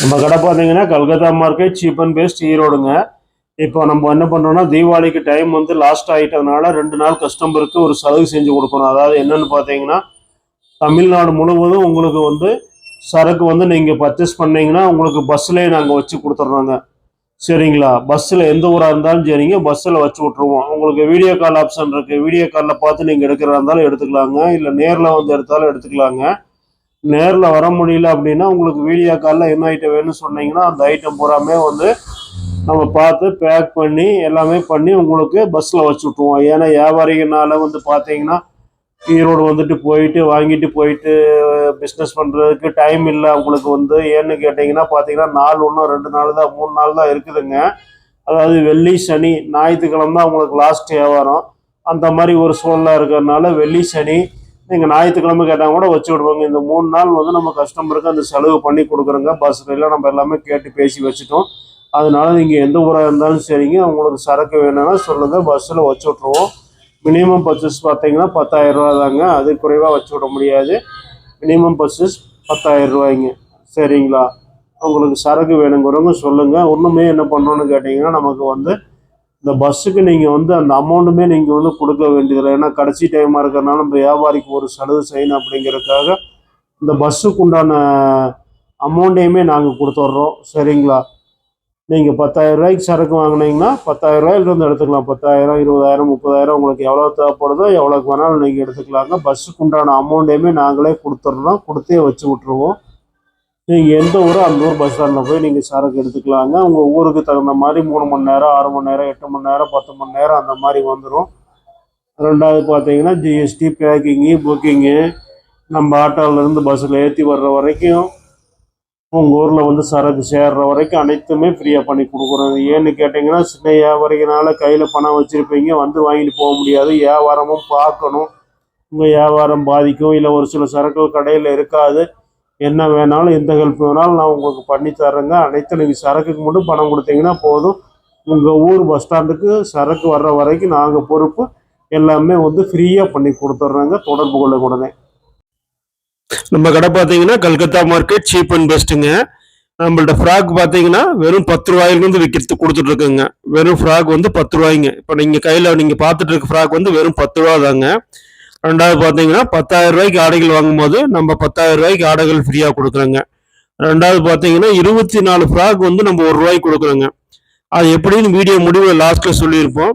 நம்ம கடை பார்த்தீங்கன்னா Calcutta market cheap and best ஈரோடுங்க. இப்போ நம்ம என்ன பண்ணுறோம்னா தீபாவளிக்கு டைம் வந்து லாஸ்ட் ஆகிட்டதுனால ரெண்டு நாள் கஸ்டமருக்கு ஒரு சலுகை செஞ்சு கொடுக்கணும். அதாவது என்னென்னு பார்த்தீங்கன்னா தமிழ்நாடு முழுவதும் உங்களுக்கு வந்து சரக்கு வந்து நீங்கள் பர்ச்சேஸ் பண்ணீங்கன்னா உங்களுக்கு பஸ்லேயே நாங்கள் வச்சு கொடுத்துட்றோங்க சரிங்களா? பஸ்ஸில் எந்த ஊராக இருந்தாலும் சரிங்க பஸ்ஸில் வச்சு விட்ருவோம் உங்களுக்கு வீடியோ கால் ஆப்ஷன் இருக்குது வீடியோ காலில் பார்த்து நீங்கள் எடுக்கிறதா இருந்தாலும் எடுத்துக்கலாங்க. இல்லை நேரில் வந்து எடுத்தாலும் எடுத்துக்கலாங்க. நேரில் வர முடியல அப்படின்னா உங்களுக்கு வீடியோ காலில் என்ன ஐட்டம் வேணும்னு சொன்னீங்கன்னா அந்த ஐட்டம் பூராமே வந்து நம்ம பார்த்து பேக் பண்ணி எல்லாமே பண்ணி உங்களுக்கு பஸ்ஸில் வச்சு விட்ருவோம் ஏன்னா வியாபாரிகனால வந்து பார்த்தீங்கன்னா ஈரோடு வந்துட்டு போயிட்டு வாங்கிட்டு போயிட்டு பிஸ்னஸ் பண்ணுறதுக்கு டைம் இல்லை உங்களுக்கு வந்து. ஏன்னு கேட்டிங்கன்னா பார்த்தீங்கன்னா நாள் ஒன்றும் ரெண்டு நாள் தான் மூணு நாள் தான் இருக்குதுங்க. அதாவது வெள்ளி சனி ஞாயிற்றுக்கிழமை தான் அவங்களுக்கு லாஸ்ட் வியாபாரம். அந்த மாதிரி ஒரு சூழ்நிலை இருக்கிறதுனால வெள்ளி சனி நீங்கள் ஞாயிற்றுக்கிழமை கேட்டால் கூட வச்சு விடுவாங்க. இந்த மூணு நாள் வந்து நம்ம கஸ்டமருக்கு அந்த செலவு பண்ணி கொடுக்குறோங்க. பஸ்ஸில் எல்லாம் நம்ம எல்லாமே கேட்டு பேசி வச்சுட்டோம். அதனால நீங்கள் எந்த ஊராக இருந்தாலும் சரிங்க. உங்களுக்கு சரக்கு வேணும்னா சொல்லுங்கள் பஸ்ஸில் வச்சு விட்ருவோம் மினிமம் பர்ச்சேஸ் பார்த்தீங்கன்னா பத்தாயிரம் ரூபா தாங்க. அது குறைவாக வச்சு விட முடியாது. மினிமம் பர்ச்சேஸ் பத்தாயிரம் ரூபாய்ங்க. சரிங்களா? உங்களுக்கு சரக்கு வேணுங்கிறவங்க சொல்லுங்கள் ஒன்றுமே என்ன பண்ணணும்னு கேட்டிங்கன்னா நமக்கு வந்து இந்த பஸ்ஸுக்கு நீங்கள் வந்து அந்த அமௌண்ட்டுமே நீங்கள் வந்து கொடுக்க வேண்டியதில்லை. ஏன்னா கடைசி டைமாக இருக்கிறனால நம்ம வியாபாரிக்கு ஒரு சலுகை செய்யணும் அப்படிங்கிறதுக்காக இந்த பஸ்ஸுக்கு உண்டான அமௌண்ட்டையுமே நாங்கள் கொடுத்துட்றோம். சரிங்களா? நீங்கள் பத்தாயிரம் ரூபாய்க்கு சரக்கு வாங்கினீங்கன்னா பத்தாயிரம் ரூபாயிலிருந்து எடுத்துக்கலாம். பத்தாயிரம் இருபதாயிரம் முப்பதாயிரம் உங்களுக்கு எவ்வளோ தேவைப்படுதோ எவ்வளோக்கு வேணாலும் நீங்கள் எடுத்துக்கலாங்க. பஸ்ஸுக்கு உண்டான அமௌண்ட்டையுமே நாங்களே கொடுத்துட்றோம். கொடுத்தே வச்சு விட்ருவோம் நீங்கள் எந்த ஊரோ அந்த ஊர் பஸ் ஸ்டாண்டில் போய் நீங்கள் சரக்கு எடுத்துக்கலாங்க. உங்கள் ஊருக்கு தகுந்த மாதிரி மூணு மணி நேரம் ஆறு மணி நேரம் எட்டு மணி நேரம் பத்து மணி நேரம் அந்த மாதிரி வந்துடும் ரெண்டாவது பார்த்தீங்கன்னா ஜிஎஸ்டி பேக்கிங்கு புக்கிங்கு நம்ம ஆட்டோலேருந்து பஸ்ஸில் ஏற்றி வர்ற வரைக்கும் உங்கள் ஊரில் வந்து சரக்கு சேர்ற வரைக்கும் அனைத்துமே ஃப்ரீயாக பண்ணி கொடுக்குறோம். ஏன்னு கேட்டிங்கன்னா சின்ன வியாபாரிகனால கையில் பணம் வச்சுருப்பீங்க வந்து வாங்கிட்டு போக முடியாது. வியாபாரமும் பார்க்கணும். உங்கள் வியாபாரம் பாதிக்கும் இல்லை ஒரு சில சரக்குகள் கடையில் இருக்காது. என்ன வேணாலும் எந்த ஹெல்ப் வேணாலும் நான் உங்களுக்கு பண்ணி தரேங்க அனைத்து நீங்கள் சரக்குக்கு மட்டும் பணம் கொடுத்தீங்கன்னா போதும். உங்கள் ஊர் பஸ் ஸ்டாண்டுக்கு சரக்கு வர்ற வரைக்கும் நாங்கள் பொறுப்பு எல்லாமே வந்து ஃப்ரீயாக பண்ணி கொடுத்துட்றோங்க தொடர்பு கொள்ள உடனே. நம்ம கடை பார்த்தீங்கன்னா கல்கத்தா மார்க்கெட் சீப் அண்ட் பெஸ்ட்டுங்க நம்மள்ட்ட ஃப்ராக் பார்த்தீங்கன்னா வெறும் பத்து ரூபாயிலிருந்து விற்கிறது கொடுத்துட்டு இருக்குங்க வெறும் ஃப்ராக் வந்து பத்து ரூபாய்ங்க. இப்போ நீங்கள் கையில் நீங்கள் பார்த்துட்டு இருக்க ஃப்ராக் வந்து வெறும் பத்து ரூபா தாங்க. ரெண்டாவது பார்த்தீங்கன்னா பத்தாயிரம் ரூபாய்க்கு ஆடைகள் வாங்கும்போது நம்ம பத்தாயிரம் ரூபாய்க்கு ஆடைகள் ஃப்ரீயாக கொடுக்குறோங்க. ரெண்டாவது பார்த்தீங்கன்னா இருபத்தி நாலு ஃப்ராக் வந்து நம்ம ஒரு ரூபாய்க்கு கொடுக்குறோங்க. அது எப்படின்னு வீடியோ முடிவில் லாஸ்ட்டில் சொல்லியிருப்போம்.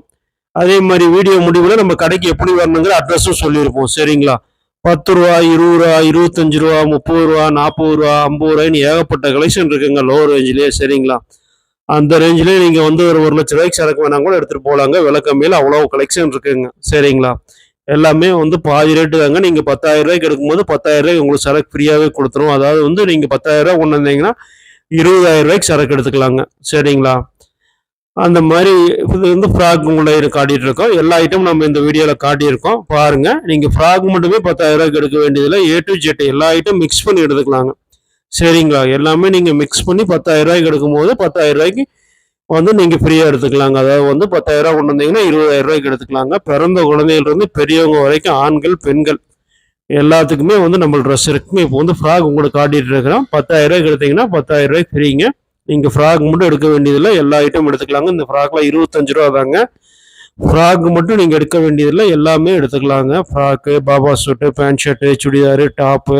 அதே மாதிரி வீடியோ முடிவில் நம்ம கடைக்கு எப்படி வரணுங்கிற அட்ரஸும் சொல்லியிருப்போம். சரிங்களா? பத்து ரூபா இருபது ரூபா இருபத்தஞ்சு ரூபா முப்பது ரூபா நாற்பது ரூபா ஐம்பது ரூபாய்னு ஏகப்பட்ட கலெக்ஷன் இருக்குங்க லோ ரேஞ்சிலே சரிங்களா? அந்த ரேஞ்சிலே நீங்கள் வந்து ஒரு ஒரு லட்ச ரூபாய்க்கு சரக்கு வேணா கூட எடுத்துகிட்டு போகலாங்க விலை கம்மியில் அவ்வளோ கலெக்ஷன் இருக்குங்க. சரிங்களா? எல்லாமே வந்து பாதி ரேட்டு தாங்க. நீங்கள் பத்தாயிரம் ரூபாய்க்கு எடுக்கும்போது பத்தாயிரம் ரூபாய்க்கு உங்களுக்கு சரக்கு ஃப்ரீயாகவே கொடுத்துரும். அதாவது வந்து நீங்கள் பத்தாயிரம் கொண்டு வந்தீங்கன்னா இருபதாயிரம் ரூபாய்க்கு சரக்கு எடுத்துக்கலாங்க. சரிங்களா? அந்த மாதிரி இது வந்து ஃப்ராக் உங்களை காட்டிட்டு இருக்கோம். எல்லா ஐட்டமும் நம்ம இந்த வீடியோவில் காட்டியிருக்கோம். பாருங்கள் நீங்கள் ஃப்ராக் மட்டுமே பத்தாயிரம் ரூபாய்க்கு எடுக்க வேண்டியதில்லை. ஏ டு ஜெட் எல்லா ஐட்டம் மிக்ஸ் பண்ணி எடுத்துக்கலாங்க. சரிங்களா? எல்லாமே நீங்கள் மிக்ஸ் பண்ணி பத்தாயிரம் ரூபாய்க்கு எடுக்கும்போது பத்தாயிரம் ரூபாய்க்கு வந்து நீங்கள் ஃப்ரீயாக எடுத்துக்கலாங்க. அதாவது வந்து பத்தாயிரரூவா கொண்டு வந்தீங்கன்னா இருபதாயிரம் ரூபாய்க்கு எடுத்துக்கலாங்க. பிறந்த குழந்தையிலிருந்து பெரியவங்க வரைக்கும் ஆண்கள் பெண்கள் எல்லாத்துக்குமே வந்து நம்ம ட்ரெஸ் இருக்குங்க. இப்போ வந்து ஃப்ராக் உங்களுக்கு காட்டிகிட்டு இருக்கிறோம் பத்தாயிரரூவாய்க்கு எடுத்தீங்கன்னா பத்தாயிரம் ரூபாய்க்கு ஃப்ரீங்க நீங்கள் ஃப்ராக் மட்டும் எடுக்க வேண்டியதில்லை. எல்லா ஐட்டம் எடுத்துக்கலாங்க. இந்த ஃப்ராக்லாம் இருபத்தஞ்சு ரூபா தாங்க. ஃப்ராக் மட்டும் நீங்கள் எடுக்க வேண்டியதில்லை. எல்லாமே எடுத்துக்கலாங்க. Frock Baba suit pant shirt churidar top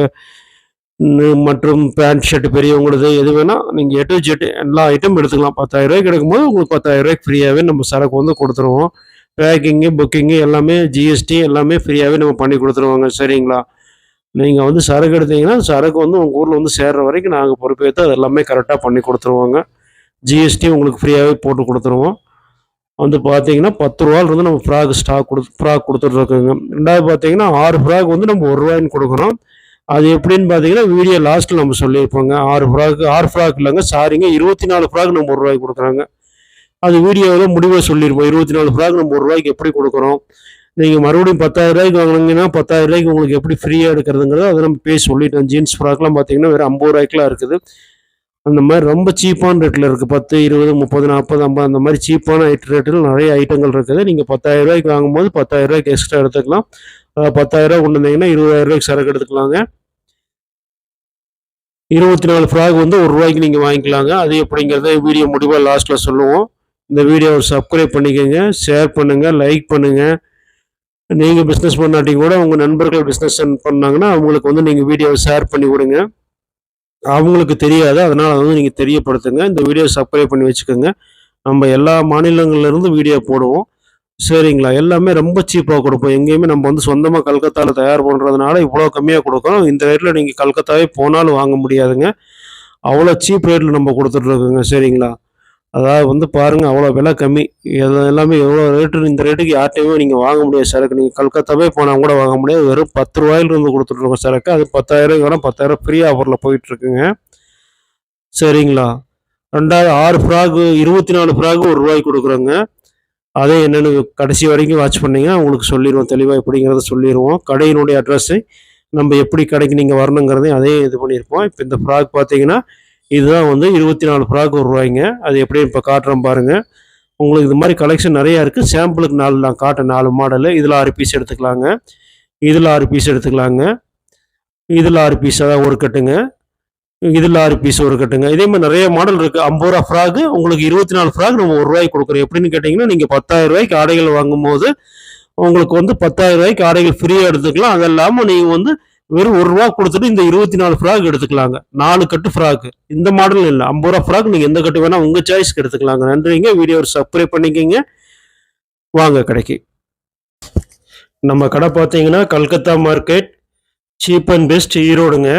மற்றும் பேண்ட் ஷர்ட் பெரியவங்களது எது வேணால் நீங்கள் எட்டு ஜெட்டு எல்லா ஐட்டம் எடுத்துக்கலாம். பத்தாயிரம் ரூபாய்க்கு எடுக்கும்போது உங்களுக்கு பத்தாயிரம் ரூபாய்க்கு ஃப்ரீயாகவே நம்ம சரக்கு வந்து கொடுத்துருவோம். பேக்கிங்கு புக்கிங்கு எல்லாமே ஜிஎஸ்டி எல்லாமே ஃப்ரீயாகவே நம்ம பண்ணி கொடுத்துருவாங்க. சரிங்களா? நீங்கள் வந்து சரக்கு எடுத்தீங்கன்னா சரக்கு வந்து உங்கள் ஊரில் வந்து சேர்கிற வரைக்கும் நாங்கள் பொறுப்பேற்று அது எல்லாமே கரெக்டாக பண்ணி கொடுத்துருவோங்க. ஜிஎஸ்டி உங்களுக்கு ஃப்ரீயாகவே போட்டு கொடுத்துருவோம். வந்து பார்த்தீங்கன்னா பத்து ரூபாயிலிருந்து நம்ம ஃப்ராக் ஸ்டாக் கொடு ஃப்ராக் கொடுத்துட்ருக்கோங்க ரெண்டாவது பார்த்தீங்கன்னா ஆறு ஃப்ராக் வந்து நம்ம ஒரு ரூபாயின்னு கொடுக்குறோம். அது எப்படின்னு பார்த்தீங்கன்னா வீடியோ லாஸ்ட்டில் நம்ம சொல்லியிருப்போங்க. ஆறு ஃப்ராக் ஆறு ஃப்ராக் இல்லைங்க. சாரிங்க இருபத்தி நாலு ஃப்ராக் நம்ம ஒரு ரூபாய்க்கு கொடுக்குறாங்க. அது வீடியோவில் முடிவாக சொல்லியிருப்போம். இருபத்தி நாலு ஃப்ராக் நம்ம ஒரு ரூபாய்க்கு எப்படி கொடுக்குறோம்? நீங்கள் மறுபடியும் பத்தாயிரம் ரூபாய்க்கு வாங்கினீங்கன்னா பத்தாயிரம் ரூபாய்க்கு உங்களுக்கு எப்படி ஃப்ரீயாக எடுக்கிறதுங்கிறத அதை நம்ம பேசி சொல்லிட்டோம். ஜீன்ஸ் ஃப்ராக்லாம் பார்த்தீங்கன்னா வேறு ஐம்பது ரூபாய்க்குலாம் இருக்குது. அந்த மாதிரி ரொம்ப சீப்பான ரேட்டில் இருக்குது பத்து இருபது முப்பது நாற்பது ஐம்பது அந்த மாதிரி சீப்பான ஐட் ரேட்டில் நிறைய ஐட்டங்கள் இருக்குது. நீங்கள் பத்தாயிரம் ரூபாய்க்கு வாங்கும்போது பத்தாயிரம் ரூபாய்க்கு எக்ஸ்ட்ரா எடுத்துக்கலாம். அஹ் பத்தாயிரம் கொண்டு வந்தீங்கன்னா இருபதாயிரம் ரூபாய்க்கு சரக்கு எடுத்துக்கலாங்க. இருபத்தி நாலு ஃப்ராக் வந்து ஒரு ரூபாய்க்கு நீங்கள் வாங்கிக்கலாங்க. அது எப்படிங்கிறத வீடியோ முடிவாக லாஸ்ட்டில் சொல்லுவோம். இந்த வீடியோவை சப்ஸ்கிரைப் பண்ணிக்கோங்க ஷேர் பண்ணுங்கள் லைக் பண்ணுங்கள் நீங்கள் பிஸ்னஸ் பண்ணாட்டி கூட உங்கள் நண்பர்கள் பிஸ்னஸ் பண்ணாங்கன்னா அவங்களுக்கு வந்து நீங்கள் வீடியோவை ஷேர் பண்ணி கொடுங்க அவங்களுக்கு தெரியாது அதனால் வந்து நீங்கள் தெரியப்படுத்துங்க. இந்த வீடியோ சப்ஸ்கிரைப் பண்ணி வச்சுக்கோங்க. நம்ம எல்லா மாநிலங்கள்லேருந்து வீடியோ போடுவோம். சரிங்களா? எல்லாமே ரொம்ப சீப்பாக கொடுப்போம். எங்கேயுமே நம்ம வந்து சொந்தமாக கல்கத்தாவில் தயார் பண்ணுறதுனால இவ்வளோ கம்மியாக கொடுக்குறோம் இந்த ரேட்டில் நீங்கள் கல்கத்தாவே போனாலும் வாங்க முடியாதுங்க. அவ்வளோ சீப் ரேட்டில் நம்ம கொடுத்துட்ருக்கோங்க. சரிங்களா? அதாவது வந்து பாருங்கள் அவ்வளோ விலை கம்மி. இது எல்லாமே எவ்வளோ ரேட்டு இந்த ரேட்டுக்கு யார்ட்டையுமே நீங்கள் வாங்க முடியாது சரக்கு. நீங்கள் கல்கத்தாவே போனால் கூட வாங்க முடியாது. வெறும் பத்து ரூபாயிலிருந்து கொடுத்துட்ருக்கோம் சரக்கு. அது பத்தாயிரம் வேணால் பத்தாயிரம் ஃப்ரீ ஆஃபரில் போயிட்டுருக்குங்க சரிங்களா? ரெண்டாவது ஆறு ஃப்ராகு இருபத்தி நாலு ஃப்ராகு ஒரு ரூபாய்க்கு கொடுக்குறோங்க. அதே என்னென்னு கடைசி வரைக்கும் வாட்ச் பண்ணிங்கன்னா உங்களுக்கு சொல்லிடுவோம் தெளிவாக எப்படிங்கிறத சொல்லிடுவோம் கடையினுடைய அட்ரஸ்ஸு நம்ம எப்படி கடைக்கு நீங்கள் வரணுங்கிறதையும் அதே இது பண்ணியிருப்போம். இப்போ இந்த ஃப்ராக் பார்த்தீங்கன்னா இதுதான் வந்து இருபத்தி நாலு ஃப்ராக் ஒரு ரூபாய்ங்க அது எப்படி இப்போ காட்டுறோம் பாருங்கள் உங்களுக்கு இது மாதிரி கலெக்ஷன் நிறையா இருக்குது சாம்பிளுக்கு நாலு நான் காட்டேன் நாலு மாடலு இதில் ஆறு பீஸ் எடுத்துக்கலாங்க. இதில் ஆறு பீஸ் எடுத்துக்கலாங்க. இதில் ஆறு பீஸ் அதான் ஒரு கட்டுங்க. இதில் ஆறு பீஸ் ஒரு கட்டுங்க. இதே மாதிரி நிறைய மாடல் இருக்குது ஐம்பது ரூபா ஃப்ராகு உங்களுக்கு இருபத்தி நாலு ஃப்ராக் நம்ம ஒரு ரூபாய்க்கு கொடுக்குறோம். எப்படின்னு கேட்டிங்கன்னா நீங்கள் பத்தாயிரம் ரூபாய்க்கு ஆடைகள் வாங்கும்போது உங்களுக்கு வந்து பத்தாயிரம் ரூபாய்க்கு ஆடைகள் ஃப்ரீயாக எடுத்துக்கலாம். அது இல்லாமல் நீங்கள் வந்து வெறும் ஒரு ரூபா கொடுத்துட்டு இந்த இருபத்தி நாலு ஃப்ராக் எடுத்துக்கலாங்க. நாலு கட்டு ஃப்ராக் இந்த மாடல் இல்லை. ஐம்பது ரூபா ஃப்ராக் நீங்கள் எந்த கட்டு வேணால் உங்கள் சாய்ஸ்க்கு எடுத்துக்கலாங்க. நன்றிங்க. வீடியோ சப்ஸ்கிரைப் பண்ணிக்கிங்க. வாங்க கடைக்கு. நம்ம கடை பார்த்தீங்கன்னா Calcutta market cheap and best ஈரோடுங்க.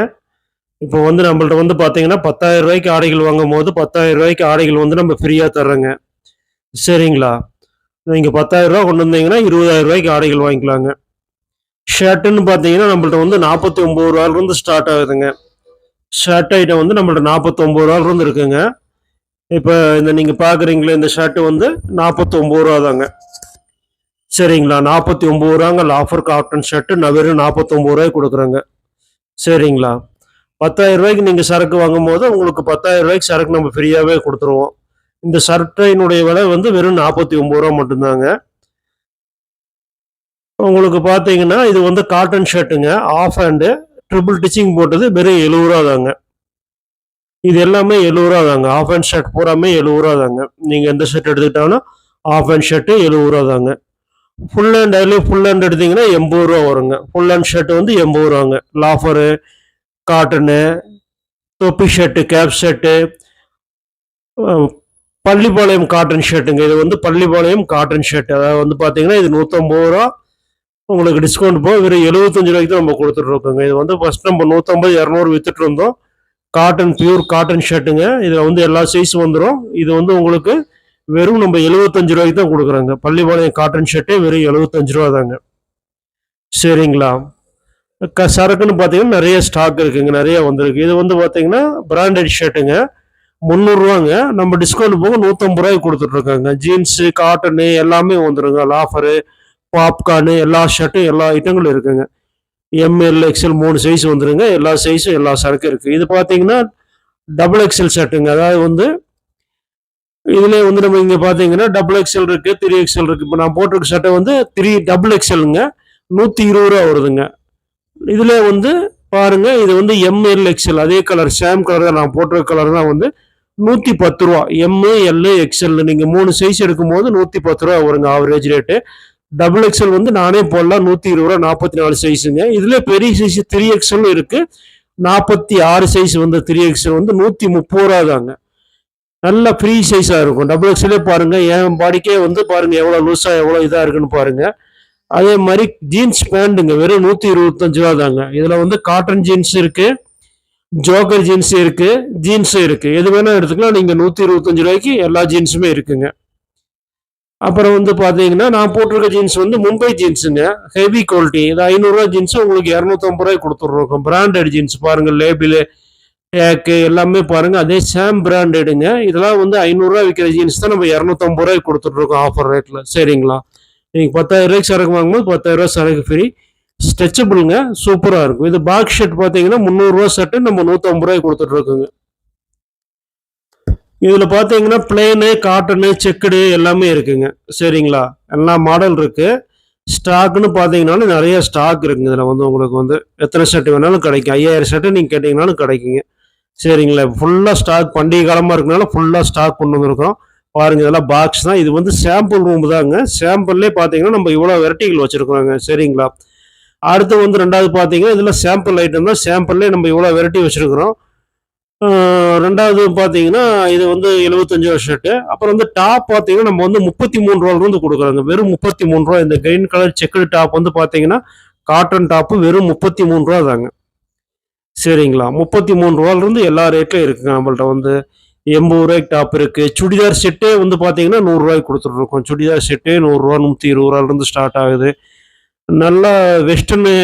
இப்போ வந்து நம்மள்ட்ட வந்து பார்த்தீங்கன்னா பத்தாயிரம் ரூபாய்க்கு ஆடைகள் வாங்கும் போது பத்தாயிரம் ரூபாய்க்கு ஆடைகள் வந்து நம்ம ஃப்ரீயாக தர்றோங்க. சரிங்களா? நீங்கள் பத்தாயிரம் ரூபா கொண்டு வந்தீங்கன்னா இருபதாயிரம் ரூபாய்க்கு ஆடைகள் வாங்கிக்கலாங்க. ஷர்ட்டுன்னு பார்த்தீங்கன்னா நம்மள்ட்ட வந்து நாற்பத்தி ஒம்பது ரூபாயிலிருந்து ஸ்டார்ட் ஆகுதுங்க. ஷர்ட் ஐட்டம் வந்து நம்மள்ட்ட நாற்பத்தொம்பது ரூபாயிலிருந்து இருக்குங்க. இப்போ இந்த நீங்கள் பார்க்குறீங்களே இந்த ஷர்ட்டு வந்து நாற்பத்தொம்பது ரூபா தாங்க. சரிங்களா? நாற்பத்தி ஒம்பது ரூபாங்க ஆஃபர் காட்டன் ஷர்ட்டு நான் வெறும் நாற்பத்தொம்பது ரூபாய்க்கு கொடுக்குறேங்க. சரிங்களா? பத்தாயிரம் ரூபாய்க்கு நீங்கள் சரக்கு வாங்கும் போது உங்களுக்கு பத்தாயிரம் ரூபாய்க்கு சரக்கு நம்ம ஃப்ரீயாகவே கொடுத்துருவோம். இந்த சர்ட்டையினுடைய விலை வந்து வெறும் நாற்பத்தி ஒம்பது ரூபா மட்டும்தாங்க. உங்களுக்கு பார்த்தீங்கன்னா இது வந்து காட்டன் ஷர்ட்டுங்க ஆஃப் ஹேண்டு ட்ரிபிள் டிச்சிங் போட்டது வெறும் எழுபது ரூபா தாங்க. இது எல்லாமே எழுபது ரூபா தாங்க. ஆஃப் ஹேண்ட் ஷர்ட் பூராமே எழுபது ரூபா தாங்க. நீங்கள் எந்த ஷர்ட் எடுத்துக்கிட்டாலும் ஆஃப் ஹேண்ட் ஷர்ட்டு எழுபது ரூபா தாங்க. ஃபுல் ஹேண்ட் அதுலேயும் ஃபுல் ஹேண்ட் எடுத்தீங்கன்னா எண்பது ரூபா வருங்க. ஃபுல் ஹேண்ட் ஷர்ட் வந்து எண்பது ரூபாங்க. லாஃபரு காட்டனு தொப்பி shirt cap shirt Pallipalayam cotton ஷர்ட்டுங்க இது வந்து பள்ளிப்பாளையம் காட்டன் ஷர்ட் அதாவது வந்து பார்த்தீங்கன்னா இது நூற்றம்பது ரூபா. உங்களுக்கு டிஸ்கவுண்ட் போக வெறும் எழுபத்தஞ்சு ரூபாய்க்கு தான் நம்ம கொடுத்துட்ருக்கோங்க. இது வந்து ஃபஸ்ட் நம்ம நூற்றம்பது இரநூறு வித்துட்டு இருந்தோம். காட்டன் பியூர் காட்டன் ஷர்ட்டுங்க இதில் வந்து எல்லா சைஸும் வந்துடும் இது வந்து உங்களுக்கு வெறும் நம்ம எழுபத்தஞ்சு ரூபாய்க்கு தான் கொடுக்குறோங்க. பள்ளிப்பாளையம் காட்டன் ஷர்ட்டே வெறும் எழுபத்தஞ்சு ரூபா தாங்க. சரிங்களா? க சரக்குன்னு பார்த்தீங்கன்னா நிறைய ஸ்டாக் இருக்குங்க நிறைய வந்திருக்கு. இது வந்து பார்த்தீங்கன்னா பிராண்டட் ஷர்ட்டுங்க முந்நூறுரூவாங்க நம்ம டிஸ்கவுண்ட் போக நூற்றம்பது ரூபாய்க்கு கொடுத்துட்ருக்காங்க. ஜீன்ஸு காட்டனு எல்லாமே வந்துருங்க. லாஃபரு பாப்கார்னு எல்லா ஷர்ட்டும் எல்லா ஐட்டங்களும் இருக்குங்க. எம்எல் எக்ஸ்எல் மூணு சைஸ் வந்துருங்க. எல்லா சைஸும் எல்லா சரக்கும் இருக்குது இது பார்த்தீங்கன்னா டபுள் எக்ஸ்எல் ஷர்ட்டுங்க அதாவது வந்து இதுலேயே வந்து நம்ம இங்கே பார்த்தீங்கன்னா டபுள் எக்ஸ்எல் இருக்குது த்ரீ எக்ஸ்எல் இருக்குது இப்போ நான் போட்டிருக்க ஷர்ட்டை வந்து த்ரீ டபுள் எக்ஸ்எல்ங்க நூற்றி இருபது ரூபா வருதுங்க. இதில் வந்து பாருங்கள் இது வந்து எம்எல் எக்ஸ்எல் அதே கலர் சேம் கலர் தான் நான் போட்டிருக்க கலர் தான் வந்து நூற்றி பத்து ரூபா எம்மு எல்லு எக்ஸ்எல் நீங்கள் மூணு சைஸ் எடுக்கும்போது நூற்றி பத்து ரூபா வருங்க ஆவரேஜ் ரேட்டு டபுள் எக்ஸ்எல் வந்து நானே போடலாம் நூற்றி இருபது ரூபா நாற்பத்தி நாலு சைஸுங்க இதில் பெரிய சைஸ் த்ரீ எக்ஸ்எல் இருக்குது நாற்பத்தி ஆறு சைஸ் வந்து த்ரீ எக்ஸ்எல் வந்து நூற்றி முப்பது ரூபா தாங்க. நல்ல ஃப்ரீ சைஸாக இருக்கும். டபுள் எக்ஸ்எல்லே பாருங்கள் என் பாடிக்கே வந்து பாருங்கள் எவ்வளோ லூஸாக எவ்வளோ இதாக இருக்குன்னு பாருங்கள் அதே மாதிரி ஜீன்ஸ் பேண்ட்டுங்க வெறும் நூற்றி இருபத்தஞ்சு ரூபா தாங்க. இதில் வந்து காட்டன் ஜீன்ஸ் இருக்குது ஜோக்கர் ஜீன்ஸ் இருக்குது ஜீன்ஸும் இருக்குது எது வேணால் எடுத்துக்கலாம். நீங்கள் நூற்றி இருபத்தஞ்சு ரூபாய்க்கு எல்லா ஜீன்ஸுமே இருக்குங்க. அப்புறம் வந்து பார்த்தீங்கன்னா நான் போட்டிருக்க ஜீன்ஸ் வந்து மும்பை ஜீன்ஸுங்க ஹெவி குவாலிட்டி இது ஐநூறுரூவா ஜீன்ஸ் உங்களுக்கு இரநூத்தம்பது ரூபாய்க்கு கொடுத்துட்ருக்கோம். பிராண்டட் ஜீன்ஸ் பாருங்கள் லேபிளு டேக்கு எல்லாமே பாருங்கள் அதே சேம் பிராண்டடுங்க இதெல்லாம் வந்து ஐநூறுரூவா விற்கிற ஜீன்ஸ் தான் நம்ம இரநூத்தம்பது ரூபாய்க்கு கொடுத்துட்ருக்கோம் ஆஃபர் ரேட்டில் சரிங்களா? நீங்கள் பத்தாயிரம் ரூபாய்க்கு சரக்கு வாங்கும்போது பத்தாயிரரூவா சரக்கு ஃப்ரீ ஸ்ட்ரெச்சபிளுங்க சூப்பராக இருக்கும். இது பாக்ஸ் ஷர்ட் பார்த்தீங்கன்னா முந்நூறுரூவா ஷர்ட்டு நம்ம நூற்றம்பது ரூபாய்க்கு கொடுத்துட்ருக்கோங்க இதில் பார்த்தீங்கன்னா பிளேனு காட்டனு செக்குடு எல்லாமே இருக்குங்க. சரிங்களா? எல்லா மாடல் இருக்குது ஸ்டாக்னு பார்த்தீங்கன்னாலும் நிறைய ஸ்டாக் இருக்குங்க. இதில் வந்து உங்களுக்கு வந்து எத்தனை ஷர்ட் வேணாலும் கிடைக்கும். ஐயாயிரம் ஷர்ட்டு நீங்கள் கேட்டிங்கனாலும் கிடைக்குங்க. சரிங்களா? ஃபுல்லாக ஸ்டாக் பண்டிகை காலமாக இருக்கனால ஃபுல்லாக ஸ்டாக் கொண்டு வந்திருக்கோம் பாருங்க இதெல்லாம் பாக்ஸ் தான். இது வந்து சாம்பிள் ரூம் தாங்க. சாம்பிள்லே பார்த்தீங்கன்னா நம்ம இவ்வளோ வெரைட்டிகள் வச்சுருக்கோங்க சரிங்களா? அடுத்து வந்து ரெண்டாவது பார்த்தீங்கன்னா இதில் சாம்பிள் ஐட்டம் தான். சாம்பிள்லே நம்ம இவ்வளோ வெரைட்டி வச்சுருக்குறோம். ரெண்டாவது பார்த்தீங்கன்னா இது வந்து எழுபத்தஞ்சு ரூபா ஷர்ட்டு அப்புறம் வந்து டாப் பார்த்தீங்கன்னா நம்ம வந்து முப்பத்தி மூணு ரூபாயிலிருந்து கொடுக்குறாங்க வெறும் முப்பத்தி மூணு ரூபா இந்த கிரீன் கலர் செக்குடு டாப் வந்து பார்த்தீங்கன்னா காட்டன் டாப்பு வெறும் முப்பத்தி மூணு ரூபா தாங்க. சரிங்களா? முப்பத்தி மூணு ரூபாயிலிருந்து எல்லா ரேட்லையும் இருக்குங்க நம்மள்ட்ட வந்து. எண்பது ரூபாய்க்கு டாப் இருக்கு. சுடிதார் செட்டே வந்து பார்த்தீங்கன்னா நூறுரூவாய்க்கு கொடுத்துட்ருக்கோம் சுடிதார் செட்டே நூறுரூவா நூற்றி இருபது ரூபாலேருந்து ஸ்டார்ட் ஆகுது. நல்ல வெஸ்டர்னு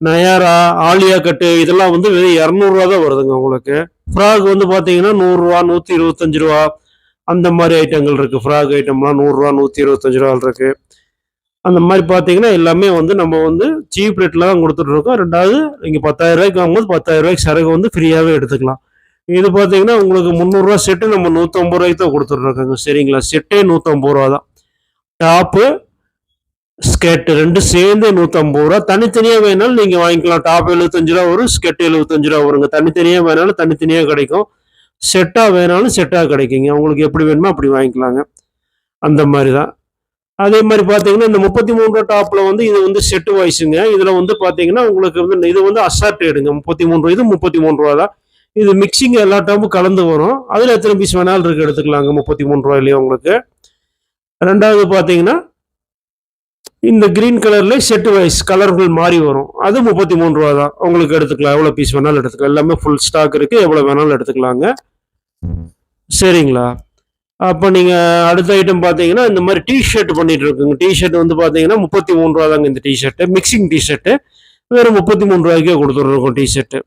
நயாரா ஆலியா கட்டு இதெல்லாம் வந்து வெறும் இரநூறுவா தான் வருதுங்க உங்களுக்கு. ஃப்ராக் வந்து பார்த்தீங்கன்னா நூறுரூவா நூற்றி இருபத்தஞ்சு ரூபா. அந்த மாதிரி ஐட்டங்கள் இருக்குது ஃப்ராக் ஐட்டம்லாம் நூறுரூவா நூற்றி இருபத்தஞ்சு ரூபா இருக்குது அந்த மாதிரி பார்த்தீங்கன்னா எல்லாமே வந்து நம்ம வந்து சீப் ரேட்டில் தான் கொடுத்துட்ருக்கோம் ரெண்டாவது இங்கே பத்தாயிரம் ரூபாய்க்கு வாங்கும்போது பத்தாயிரம் ரூபாய்க்கு சரக்கு வந்து ஃப்ரீயாகவே எடுத்துக்கலாம். இது பார்த்தீங்கன்னா உங்களுக்கு முந்நூறுரூவா செட்டு நம்ம நூற்றம்பது ரூபாய்க்கு தான் கொடுத்துட்ருக்கோங்க. சரிங்களா? செட்டே நூற்றம்பது ரூபா தான் டாப்பு ஸ்கெட்டு ரெண்டு சேர்ந்து நூற்றம்பது ரூபா. தனித்தனியாக வேணாலும் நீங்கள் வாங்கிக்கலாம். டாப் எழுபத்தஞ்சு ரூபா வரும் ஸ்கெட் எழுபத்தஞ்சு ரூபா வருங்க. தனித்தனியாக வேணாலும் தனித்தனியாக கிடைக்கும். செட்டாக வேணாலும் செட்டாக கிடைக்குங்க. உங்களுக்கு எப்படி வேணுமோ அப்படி வாங்கிக்கலாங்க. அந்த மாதிரி தான் அதே மாதிரி பார்த்தீங்கன்னா இந்த முப்பத்தி மூணு ரூபா டாப்பில் வந்து இது வந்து செட்டு வாய்ஸுங்க இதில் வந்து பார்த்தீங்கன்னா உங்களுக்கு வந்து இது வந்து அசார்டேடுங்க முப்பத்தி மூணு ரூபா இது முப்பத்தி மூணு ரூபா தான் இது மிக்சிங் எல்லா டாப்பும் கலந்து வரும். அதில் எத்தனை பீஸ் வேணாலும் இருக்கு எடுத்துக்கலாங்க. முப்பத்தி மூணு ரூபாயிலேயே உங்களுக்கு. ரெண்டாவது பார்த்தீங்கன்னா இந்த கிரீன் கலர்ல செட்டு வைஸ் கலர்கள் மாறி வரும். அது முப்பத்தி மூணு ரூபா தான் உங்களுக்கு எடுத்துக்கலாம். எவ்வளோ பீஸ் வேணாலும் எடுத்துக்கலாம். எல்லாமே ஃபுல் ஸ்டாக் இருக்கு. எவ்வளோ வேணாலும் எடுத்துக்கலாங்க. சரிங்களா? அப்போ நீங்கள் அடுத்த ஐட்டம் பார்த்தீங்கன்னா இந்த மாதிரி டிஷர்ட் பண்ணிட்டு இருக்குங்க. டிஷர்ட் வந்து பார்த்தீங்கன்னா முப்பத்தி மூணு ரூபா தாங்க இந்த டிஷர்ட்டு மிக்சிங் டிஷர்ட்டு வேறு முப்பத்தி மூணு ரூபாய்க்கே கொடுத்துட்ருக்கோம் டிஷர்ட்டு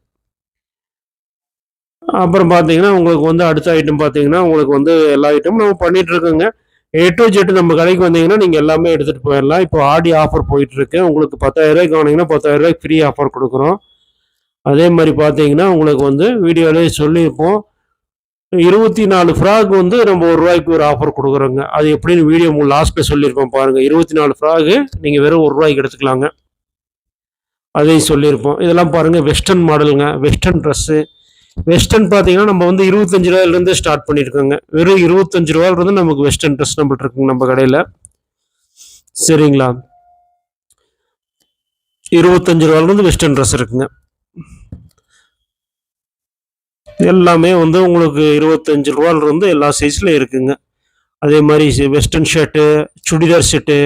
அப்புறம் பார்த்தீங்கன்னா உங்களுக்கு வந்து அடுத்த ஐட்டம் பார்த்தீங்கன்னா உங்களுக்கு வந்து எல்லா ஐட்டமும் நம்ம பண்ணிட்டு இருக்கோங்க. ஏ டு ஜெட் நம்ம கடைக்கு வந்தீங்கன்னா நீங்கள் எல்லாமே எடுத்துகிட்டு போயிடலாம். இப்போ ஆடி ஆஃபர் போயிட்டுருக்கு. உங்களுக்கு பத்தாயிரரூபாய்க்கு வாங்கினீங்கன்னா பத்தாயிரரூபாய்க்கு ஃப்ரீ ஆஃபர் கொடுக்குறோம். அதே மாதிரி பார்த்தீங்கன்னா உங்களுக்கு வந்து வீடியோலேயே சொல்லியிருப்போம். இருபத்தி நாலு ஃப்ராக் வந்து நம்ம ஒரு ரூபாய்க்கு ஒரு ஆஃபர் கொடுக்குறோங்க. அது எப்படின்னு வீடியோ லாஸ்ட்டில் சொல்லியிருப்போம் பாருங்கள் இருபத்தி நாலு ஃப்ராகு நீங்கள் வெறும் ஒரு ரூபாய்க்கு எடுத்துக்கலாங்க. அதையும் சொல்லியிருப்போம். இதெல்லாம் பாருங்கள் வெஸ்டர்ன் மாடலுங்க வெஸ்டர்ன் ட்ரெஸ்ஸு வெஸ்டர்ன் பார்த்தீங்கன்னா நம்ம வந்து இருபத்தஞ்சு ரூபாயிலிருந்து ஸ்டார்ட் பண்ணியிருக்கோங்க வெறும் இருபத்தஞ்சு ரூபாயிலிருந்து நமக்கு வெஸ்டர்ன் ட்ரெஸ் நம்மள்ட்ட இருக்குங்க நம்ம கடையில். சரிங்களா? இருபத்தஞ்சு ரூபாயிலிருந்து வெஸ்டர்ன் ட்ரெஸ் இருக்குங்க. எல்லாமே வந்து உங்களுக்கு இருபத்தஞ்சு ரூபாயிலிருந்து எல்லா சைஸ்லையும் இருக்குங்க. அதே மாதிரி western shirt churidar set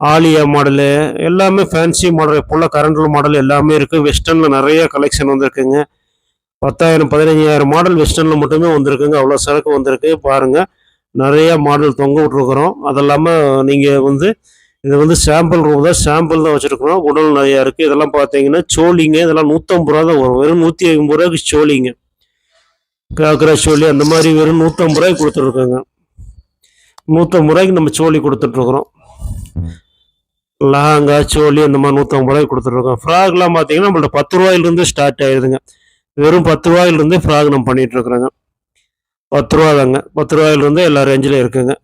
Alia model எல்லாமே ஃபேன்சி மாடல் இப்போல்லாம் கரண்ட் மாடல் எல்லாமே இருக்குது வெஸ்டர்னில் நிறைய கலெக்ஷன் வந்துருக்குங்க. பத்தாயிரம் பதினஞ்சாயிரம் மாடல் வெஸ்டர்னில் மட்டுமே வந்திருக்குங்க. அவ்வளோ சரக்கு வந்திருக்கு. பாருங்கள் நிறையா மாடல் தொங்க விட்ருக்குறோம் அது இல்லாமல் நீங்கள் வந்து இது வந்து சாம்பிள் ரூம் தான். சாம்பிள் தான் வச்சுருக்குறோம். உடல் நிறையா இருக்குது இதெல்லாம் பார்த்தீங்கன்னா சோழிங்க இதெல்லாம் நூற்றம்பது ரூபா தான் வரும். வெறும் நூற்றி ஐம்பது ரூபாய்க்கு சோழிங்க காக்கரா சோழி அந்த மாதிரி வெறும் நூற்றம்பது ரூபாய்க்கு கொடுத்துருக்கோங்க நூற்றம்பது ரூபாய்க்கு நம்ம சோழி கொடுத்துட்ருக்குறோம். லஹாங்கா சோழி அந்த மாதிரி நூற்றம்பது ரூபாய்க்கு கொடுத்துட்ருக்கோம். ஃப்ராக்லாம் பார்த்தீங்கன்னா நம்மள்ட்ட பத்து ரூபாயிலிருந்து ஸ்டார்ட் ஆயிடுதுங்க வெறும் பத்து ரூபாயிலிருந்தே ஃப்ராக் நம்ம பண்ணிட்டு இருக்கிறோங்க பத்து ரூபா தாங்க பத்து ரூபாயிலிருந்தே எல்லா ரேஞ்சிலையும் இருக்குங்க.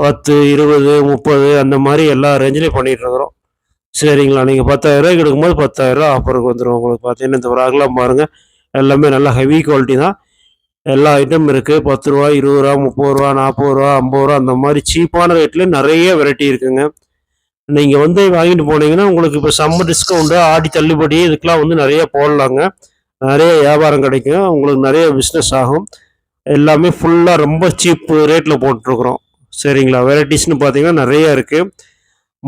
பத்து இருபது முப்பது அந்த மாதிரி எல்லா ரேஞ்சிலையும் பண்ணிகிட்ருக்குறோம் சரிங்களா? நீங்கள் பத்தாயிரரூவாய்க்கு எடுக்கும்போது பத்தாயிரரூவா ஆஃபருக்கு வந்துடும் உங்களுக்கு பார்த்தீங்கன்னா இந்த ஃப்ராக்லாம் பாருங்கள் எல்லாமே நல்லா ஹெவி குவாலிட்டி தான். எல்லா ஐட்டம் இருக்குது பத்து ரூபா இருபது ரூபா முப்பது ரூபா நாற்பது ரூபா ஐம்பது ரூபா அந்த மாதிரி சீப்பான ரேட்டில் நிறைய வெரைட்டி இருக்குங்க. நீங்கள் வந்து வாங்கிட்டு போனீங்கன்னா உங்களுக்கு இப்போ சம்மர் டிஸ்கவுண்ட்டு ஆடி தள்ளுபடி இதுக்கெலாம் வந்து நிறைய போடலாங்க. நிறைய வியாபாரம் கிடைக்கும். உங்களுக்கு நிறைய பிஸ்னஸ் ஆகும். எல்லாமே ஃபுல்லாக ரொம்ப சீப் ரேட்டில் போட்டிருக்குறோம். சரிங்களா? வெரைட்டிஸ்னு பார்த்தீங்கன்னா நிறையா இருக்குது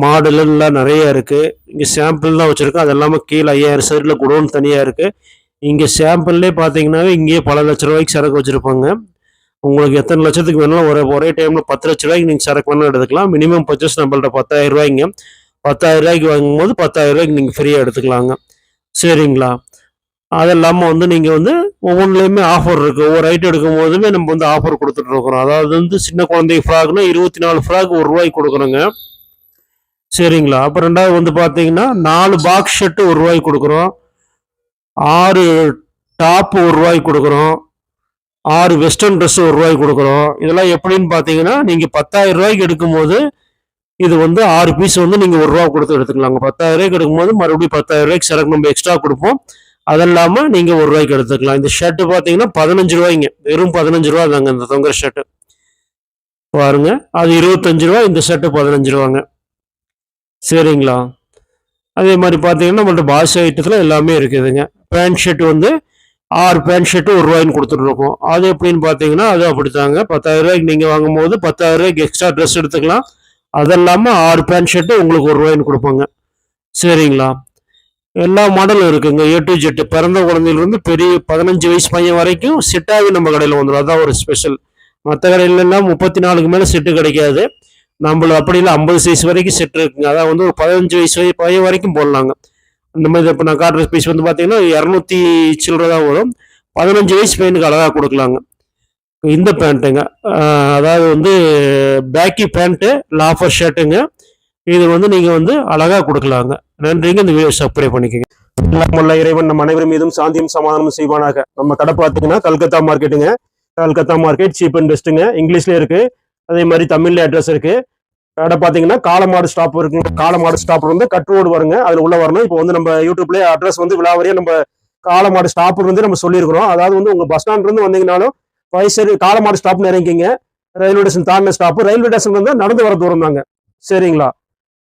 மாடலெல்லாம் நிறையா இருக்குது இங்கே சாம்பிள்லாம் வச்சுருக்கோம். அது எல்லாமே கீழே ஐயாயிரம் சைடில் குடோன் தனியாக இருக்குது இங்கே சாம்பிள்லே பார்த்தீங்கன்னாவே இங்கேயே பல லட்ச ரூபாய்க்கு சரக்கு வச்சுருப்பாங்க. உங்களுக்கு எத்தனை லட்சத்துக்கு வேணாலும் ஒரே ஒரே டைமில் பத்து லட்ச ரூபாய்க்கு நீங்கள் சரக்கு வேணாலும் எடுத்துக்கலாம். மினிமம் பர்ச்சேஸ் நம்மள்ட்ட பத்தாயிரம் ரூபாய்ங்க. பத்தாயிரம் ரூபாய்க்கு வாங்கும்போது பத்தாயிரம் ரூபாய்க்கு நீங்கள் ஃப்ரீயாக எடுத்துக்கலாங்க. சரிங்களா? அது இல்லாமல் வந்து நீங்கள் வந்து ஒவ்வொன்றுலேயுமே ஆஃபர் இருக்குது ஒவ்வொரு ஐட்டம் எடுக்கும் போதுமே நம்ம வந்து ஆஃபர் கொடுத்துட்ருக்குறோம் அதாவது வந்து சின்ன குழந்தை ஃப்ராக்னா இருபத்தி நாலு ஃப்ராக் ஒரு ரூபாய்க்கு கொடுக்குறோங்க சரிங்களா? அப்புறம் ரெண்டாவது வந்து பார்த்தீங்கன்னா நாலு பாக்ஸ் ஷர்ட்டு ஒரு ரூபாய்க்கு கொடுக்குறோம். ஆறு டாப்பு ஒரு ரூபாய்க்கு கொடுக்குறோம். ஆறு வெஸ்டர்ன் ட்ரெஸ் ஒரு ரூபாய்க்கு கொடுக்குறோம். இதெல்லாம் எப்படின்னு பார்த்தீங்கன்னா நீங்கள் பத்தாயிரம் ரூபாய்க்கு எடுக்கும்போது இது வந்து ஆறு பீஸ் வந்து நீங்கள் ஒரு ரூபா கொடுத்து எடுத்துக்கலாங்க. பத்தாயிரம் ரூபாய்க்கு எடுக்கும்போது மறுபடியும் பத்தாயிரம் ரூபாய்க்கு சரக்கு நம்ம எக்ஸ்ட்ரா கொடுப்போம். அது இல்லாமல் நீங்கள் ஒரு ரூபாய்க்கு எடுத்துக்கலாம். இந்த ஷர்ட்டு பார்த்தீங்கன்னா பதினஞ்சு ரூபாய்ங்க. வெறும் பதினஞ்சு ரூபா தாங்க இந்த தொங்குற ஷர்ட்டு பாருங்க. அது இருபத்தஞ்சு ரூபா இந்த ஷர்ட்டு பதினஞ்சு ரூபாங்க. சரிங்களா? அதே மாதிரி பார்த்தீங்கன்னா நம்மள்ட்ட பாஷ் ஐட்டத்தில் எல்லாமே இருக்குதுங்க. பேண்ட் ஷர்ட் வந்து ஆறு பேண்ட் ஷர்ட்டு ஒரு ரூபாய்ன்னு கொடுத்துட்ருக்கோம் அது எப்படின்னு பார்த்தீங்கன்னா அது அப்படித்தாங்க. பத்தாயிரம் ரூபாய்க்கு நீங்கள் வாங்கும்போது பத்தாயிரம் ரூபாய்க்கு எக்ஸ்ட்ரா ட்ரெஸ் எடுத்துக்கலாம். அது இல்லாமல் ஆறு பேண்ட் ஷர்ட்டு உங்களுக்கு ஒரு ரூபாய்ன்னு கொடுப்பாங்க. சரிங்களா? எல்லா மாடலும் இருக்குங்க. ஏ டு ஜெட்டு பிறந்த குழந்தையிலிருந்து பெரிய பதினஞ்சு வயசு பையன் வரைக்கும் செட்டாகி நம்ம கடையில் வந்துடும் அதான் ஒரு ஸ்பெஷல் மற்ற கடையிலலாம் முப்பத்தி நாலுக்கு மேலே செட்டு கிடைக்காது. நம்மள அப்படி இல்லை ஐம்பது சைஸ் வரைக்கும் செட் இருக்குங்க. அதான் வந்து ஒரு பதினஞ்சு வயசு வரை- பையன் வரைக்கும் போடலாங்க. இந்த மாதிரி இப்போ நான் காட்டுற ஸ்பீஸ் வந்து பார்த்தீங்கன்னா இரநூத்தி சில்லற தான் வரும். பதினஞ்சு வயசு பையனுக்கு அழகாக கொடுக்கலாங்க. இந்த பேண்ட்டுங்க அதாவது வந்து பேக்கி பேண்ட்டு லாஃபர் ஷர்ட்டுங்க இது வந்து நீங்கள் வந்து அழகாக கொடுக்கலாங்க. நன்றிங்க இந்த வீடியோ சப்ஸ்கிரைப் பண்ணிக்கோங்க. இல்லாமல்ல இறைவன் நம்ம அனைவரும் மீதும் சாந்தியும் சமாதானம் செய்வானாக. நம்ம கடை பார்த்தீங்கன்னா கல்கத்தா மார்க்கெட்டுங்க. கல்கத்தா மார்க்கெட் சீப் அண்ட் பெஸ்ட்டுங்க இங்கிலீஷ்ல இருக்கு. அதே மாதிரி தமிழ்ல அட்ரஸ் இருக்கு. கடை பார்த்தீங்கன்னா காலமாடு ஸ்டாப் இருக்குங்க. காலமாடு ஸ்டாப் வந்து கட் ரோடு வருங்க. அதில் உள்ள வரணும். இப்போ வந்து நம்ம யூடியூப்லேயே அட்ரஸ் வந்து விழாவரியா நம்ம காலமாடு ஸ்டாப் இருந்து நம்ம சொல்லியிருக்கிறோம். அதாவது வந்து உங்க பஸ் ஸ்டாண்ட் இருந்து வந்தீங்கனாலும் வயசு காலமாடு ஸ்டாப்னு இறங்கிங்க ரயில்வே ஸ்டேஷன் தாண்டின ஸ்டாப் ரயில்வே ஸ்டேஷன் வந்து நடந்து வர தூரம் தாங்க. சரிங்களா?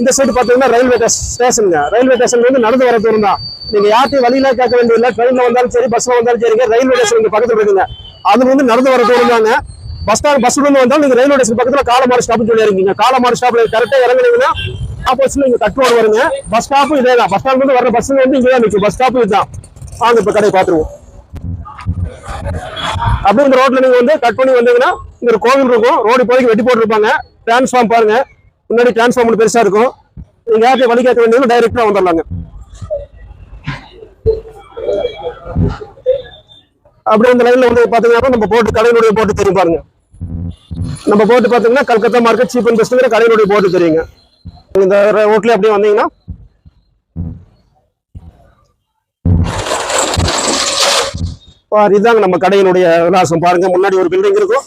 இந்த சைடு பார்த்தீங்கன்னா ரயில்வே ஸ்டேஷனுங்க. ரயில்வே ஸ்டேஷன் வந்து நடந்து வர தூரம் தான். நீங்கள் யார்ட்டையும் வழியில கேட்க வேண்டியதில்லை ட்ரெயினில் வந்தாலும் சரி பஸ்ஸில் வந்தாலும் சரிங்க ரயில்வே ஸ்டேஷன் இங்கே பக்கத்தில் இருக்குங்க. அது வந்து நடந்து வர தூரம் தாங்க. பஸ் ஸ்டாண்ட் பஸ்ல இருந்து வந்தாலும் நீங்கள் ரயில்வே ஸ்டேஷன் பக்கத்தில் காலமாறு ஸ்டாப் சொல்லி இருக்கீங்க காலமாறு ஸ்டாப்பில் கரெக்டாக இறங்குனீங்கன்னா ஆப்போசிட்ல இங்கே கட் வருங்க. பஸ் ஸ்டாப்பும் இதே தான் பஸ் ஸ்டாண்ட் வந்து வர பஸ் வந்து இங்கே தான் நிற்கும் பஸ் ஸ்டாப்பும் இதுதான். வாங்க இப்போ கடையை பார்த்துருவோம். அப்படியே இந்த ரோட்டில் நீங்கள் வந்து கட் பண்ணி வந்தீங்கன்னா இந்த ஒரு கோவில் இருக்கும். ரோடு இப்போதைக்கு வெட்டி போட்டுருப்பாங்க. டிரான்ஸ்ஃபார்ம் பாருங்கள் முன்னாடி டிரான்ஸ்ஃபார்ம் பெருசா இருக்கும். நீங்க யார்கிட்ட வழி கேட்க வேண்டியது டைரக்டா வந்துடலாங்க. அப்படியே இந்த லைன்ல வந்து பாத்தீங்கன்னா நம்ம போட்டு கடையினுடைய போட்டு தெரியும் பாருங்க. நம்ம போட்டு பாத்தீங்கன்னா கல்கத்தா மார்க்கெட் சீப் அண்ட் பெஸ்ட்ங்கிற கடையினுடைய போட்டு தெரியுங்க. இந்த ரோட்லேயே அப்படியே வந்தீங்கன்னா பாரு, இதாங்க நம்ம கடையினுடைய விலாசம். பாருங்க முன்னாடி ஒரு பில்டிங் இருக்கும்.